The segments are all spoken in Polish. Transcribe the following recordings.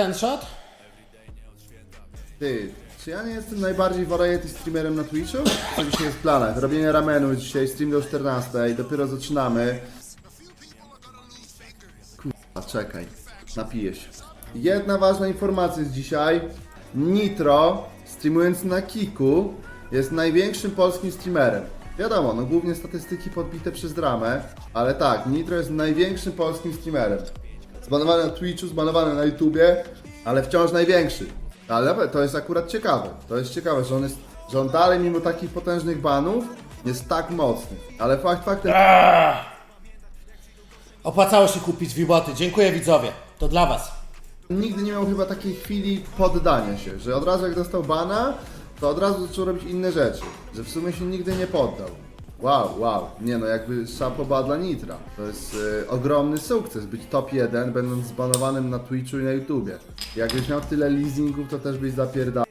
ten shot? Ty, czy ja nie jestem najbardziej variety streamerem na Twitchu? Co dzisiaj jest w planach? Robienie ramenu dzisiaj, stream do 14 i dopiero zaczynamy. Kurwa, czekaj, napiję się. Jedna ważna informacja jest dzisiaj. Nitro, streamując na Kiku, jest największym polskim streamerem. Wiadomo, no głównie statystyki podbite przez dramę, ale tak, Nitro jest największym polskim streamerem. Zbanowany na Twitchu, zbanowany na YouTubie, ale wciąż największy. Ale to jest akurat ciekawe. To jest ciekawe, że on jest, że on dalej mimo takich potężnych banów jest tak mocny. Ale fakt faktem, Opłacało się kupić wiboty. Dziękuję widzowie. To dla was. nigdy nie miał chyba takiej chwili poddania się, że od razu jak dostał bana, to od razu zaczął robić inne rzeczy. Że w sumie się nigdy nie poddał. Wow, wow. Nie no, jakby szapoba dla Nitra. To jest e, ogromny sukces być top 1, będąc zbanowanym na Twitchu i na YouTubie. Jakbyś miał tyle leasingów, to też byś zapierdał.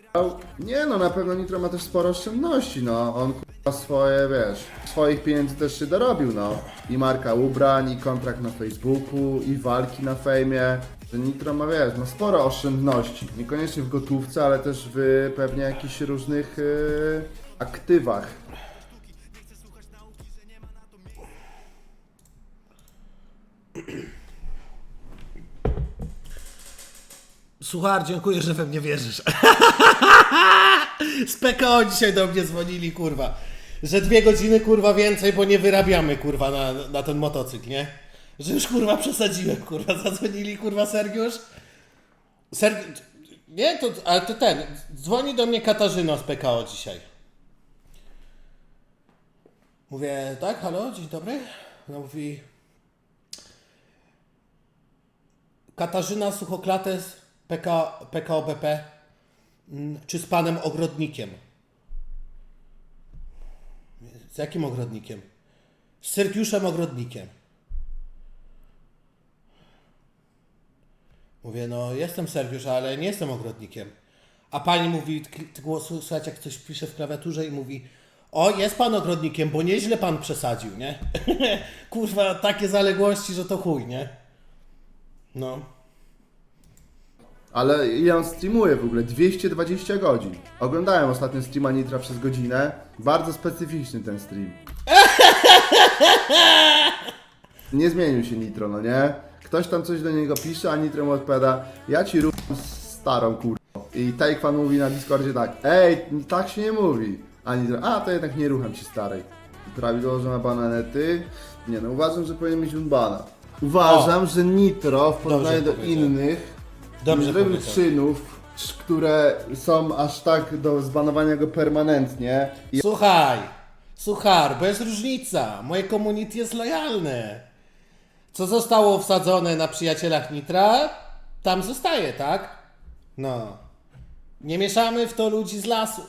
Nie no, na pewno Nitro ma też sporo oszczędności, no. On kurwa swoje, wiesz, swoich pieniędzy też się dorobił, no. I marka ubrań, i kontrakt na Facebooku, i walki na fejmie. Że Nitro ma, wiesz, ma sporo oszczędności. Niekoniecznie w gotówce, ale też w pewnie jakichś różnych yy, aktywach. Suchar, dziękuję, że we mnie wierzysz. Z PKO dzisiaj do mnie dzwonili, kurwa. Że dwie godziny, kurwa, więcej, bo nie wyrabiamy, kurwa, na, na ten motocykl, nie? Że już, kurwa, przesadziłem, kurwa. Zadzwonili, kurwa, Sergiusz. Sergiusz... Nie, to, ale to ten. Dzwoni do mnie Katarzyna z PKO dzisiaj. Mówię, tak, halo, dzień dobry. Ona mówi, Katarzyna Suchoklates, PK, PKO BP, mm, czy z panem ogrodnikiem? Z jakim ogrodnikiem? Z Sergiuszem Ogrodnikiem. Mówię, no jestem Sergiusz, ale nie jestem ogrodnikiem. A pani mówi, głosu, słuchać jak ktoś pisze w klawiaturze i mówi, o jest pan ogrodnikiem, bo nieźle pan przesadził, nie? Kurwa, takie zaległości, że to chuj, nie? No. Ale ile on streamuje w ogóle? 220 godzin. Oglądałem ostatnio streama Nitra przez godzinę. Bardzo specyficzny ten stream. Nie zmienił się Nitro, no nie? Ktoś tam coś do niego pisze, a Nitro mu odpowiada Ja ci rucham starą kurwa. I Taekwan mówi na Discordzie tak Ej, tak się nie mówi. A Nitro, a to jednak nie rucham ci starej. Prawidłowo, że ma bananety. Nie no, uważam, że powinien mieć unbana. Uważam, że Nitro w porównaniu do powiedział. innych Dobrze Żywych powiedział. czynów, które są aż tak do zbanowania go permanentnie. I Słuchaj, słuchaj, bo jest różnica. Moje community jest lojalne. Co zostało wsadzone na przyjacielach Nitra, tam zostaje, tak? No. Nie mieszamy w to ludzi z lasu.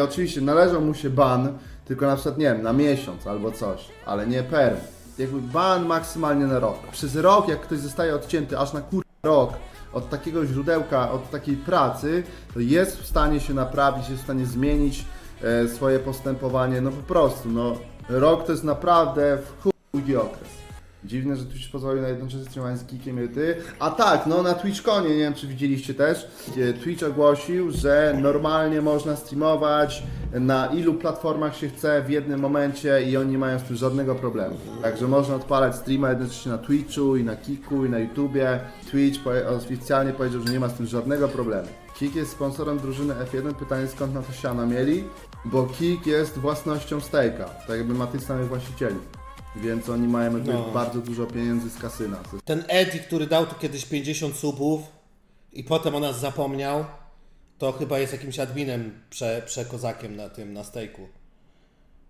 oczywiście należał mu się ban, tylko na przykład, nie wiem, na miesiąc albo coś, ale nie perm. Jakby ban maksymalnie na rok. Przez rok, jak ktoś zostaje odcięty aż na kur... rok od takiego źródełka, od takiej pracy, to jest w stanie się naprawić, jest w stanie zmienić e, swoje postępowanie, no po prostu, no rok to jest naprawdę w chuj okres. Dziwne, że Twitch pozwolił na jednoczesne streamowanie z Kikiem i ty. A tak, no na TwitchConie, nie wiem czy widzieliście też, e, Twitch ogłosił, że normalnie można streamować na ilu platformach się chce w jednym momencie i oni nie mają z tym żadnego problemu. Także można odpalać streama jednocześnie na Twitchu i na Kiku i na YouTubie. Twitch oficjalnie powiedział, że nie ma z tym żadnego problemu. Kik jest sponsorem drużyny F1. Pytanie skąd na to siano mieli? Bo Kik jest własnością Stejka, tak jakby ma tych samych właścicieli. Więc oni mają jakby No. bardzo dużo pieniędzy z kasyna. Ten Eddie, który dał tu kiedyś 50 subów i potem o nas zapomniał, to chyba jest jakimś adminem prze, przekozakiem na tym, na stejku.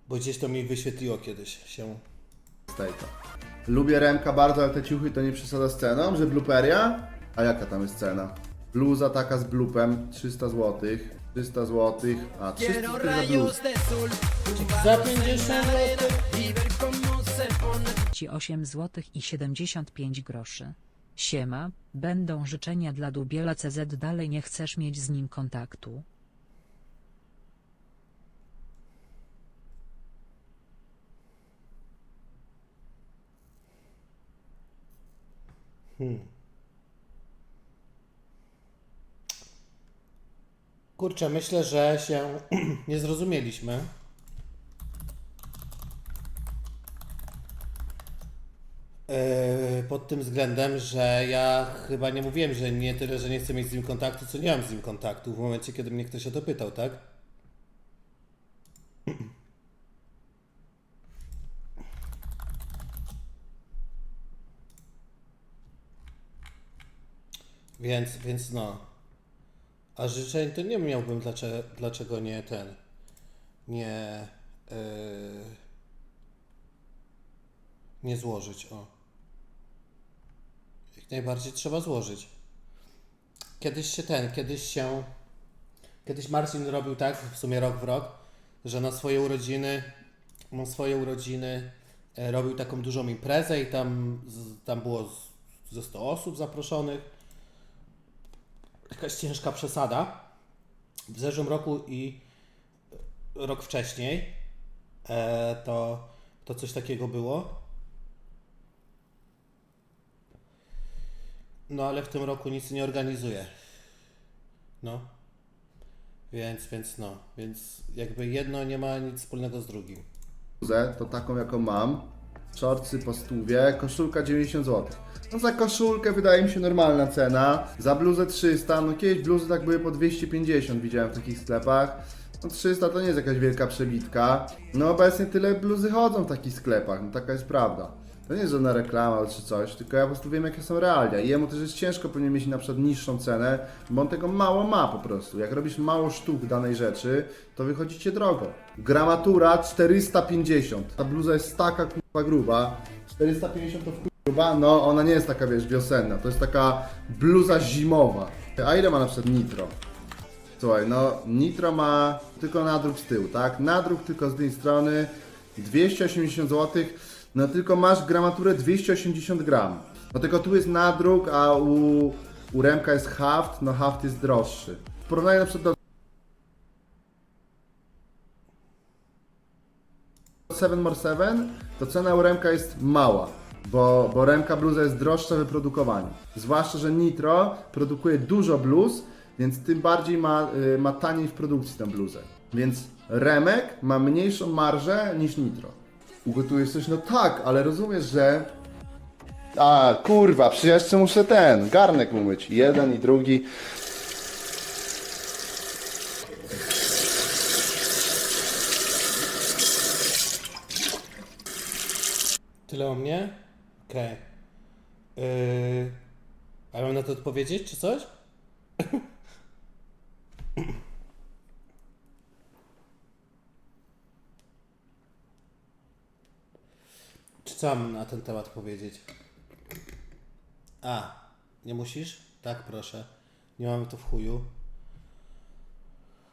Bo gdzieś to mi wyświetliło kiedyś się. Stejka. Lubię Remka bardzo, ale te ciuchy to nie przesada z ceną, że bluperia? A jaka tam jest cena? Bluza taka z blupem, 300 zł. 300 zł, a 300 Quiero zł za bluz. rayos de sol, Za 50 zł. y ver cómo se płaci 8 zł i 75 groszy. Siema, będą życzenia dla Dubiela CZ dalej nie chcesz mieć z nim kontaktu. Hmm. Kurczę, myślę, że się nie zrozumieliśmy. Pod tym względem, że ja chyba nie mówiłem, że nie tyle, że nie chcę mieć z nim kontaktu, co nie mam z nim kontaktu w momencie, kiedy mnie ktoś o to pytał, tak? Więc, więc no. A życzeń to nie miałbym dlaczego, dlaczego nie ten. Nie. Yy, nie złożyć, o. Najbardziej trzeba złożyć. Kiedyś się ten, kiedyś się. Kiedyś Marcin robił tak, w sumie rok w rok, że na swoje urodziny, na swoje urodziny e, robił taką dużą imprezę i tam, tam było ze 100 osób zaproszonych. Jakaś ciężka przesada. W zeszłym roku i rok wcześniej e, to, to coś takiego było. No ale w tym roku nic nie organizuję. No. Więc, więc no. Więc jakby jedno nie ma nic wspólnego z drugim. bluzę, to taką jaką mam. Shortsy po stówie, koszulka 90 zł. No za koszulkę wydaje mi się normalna cena. Za bluzę 300, no kiedyś bluzy tak były po 250 widziałem w takich sklepach. No 300 to nie jest jakaś wielka przebitka. No obecnie tyle bluzy chodzą w takich sklepach, no taka jest prawda. To nie jest żadna reklama czy coś, tylko ja po prostu wiem jakie są realia. I jemu też jest ciężko powinien mieć na przykład niższą cenę, bo on tego mało ma po prostu. Jak robisz mało sztuk danej rzeczy, to wychodzi cię drogo. Gramatura 450. Ta bluza jest taka kurwa gruba. 450 to w gruba? No, ona nie jest taka, wiesz, wiosenna. To jest taka bluza zimowa. A ile ma na przykład Nitro? Słuchaj, no Nitro ma tylko nadruk z tyłu, tak? Nadruk tylko z tej strony 280 zł, no tylko masz gramaturę 280 gram. No tylko tu jest nadruk, a u, u Remka jest haft, no haft jest droższy. W porównaniu na przykład do 7 more 7, to cena u Remka jest mała. Bo, bo Remka bluza jest droższa w wyprodukowaniu. Zwłaszcza, że Nitro produkuje dużo bluz, więc tym bardziej ma, y, ma taniej w produkcji tę bluzę. Więc Remek ma mniejszą marżę niż Nitro. Ugotujesz coś? No tak, ale rozumiesz, że... A, kurwa, jeszcze muszę ten, garnek umyć. Jeden i drugi. Tyle o mnie? Okej. Yy, a mam na to odpowiedzieć, czy coś? co na ten temat powiedzieć? A, nie musisz? Tak, proszę. Nie mamy to w chuju.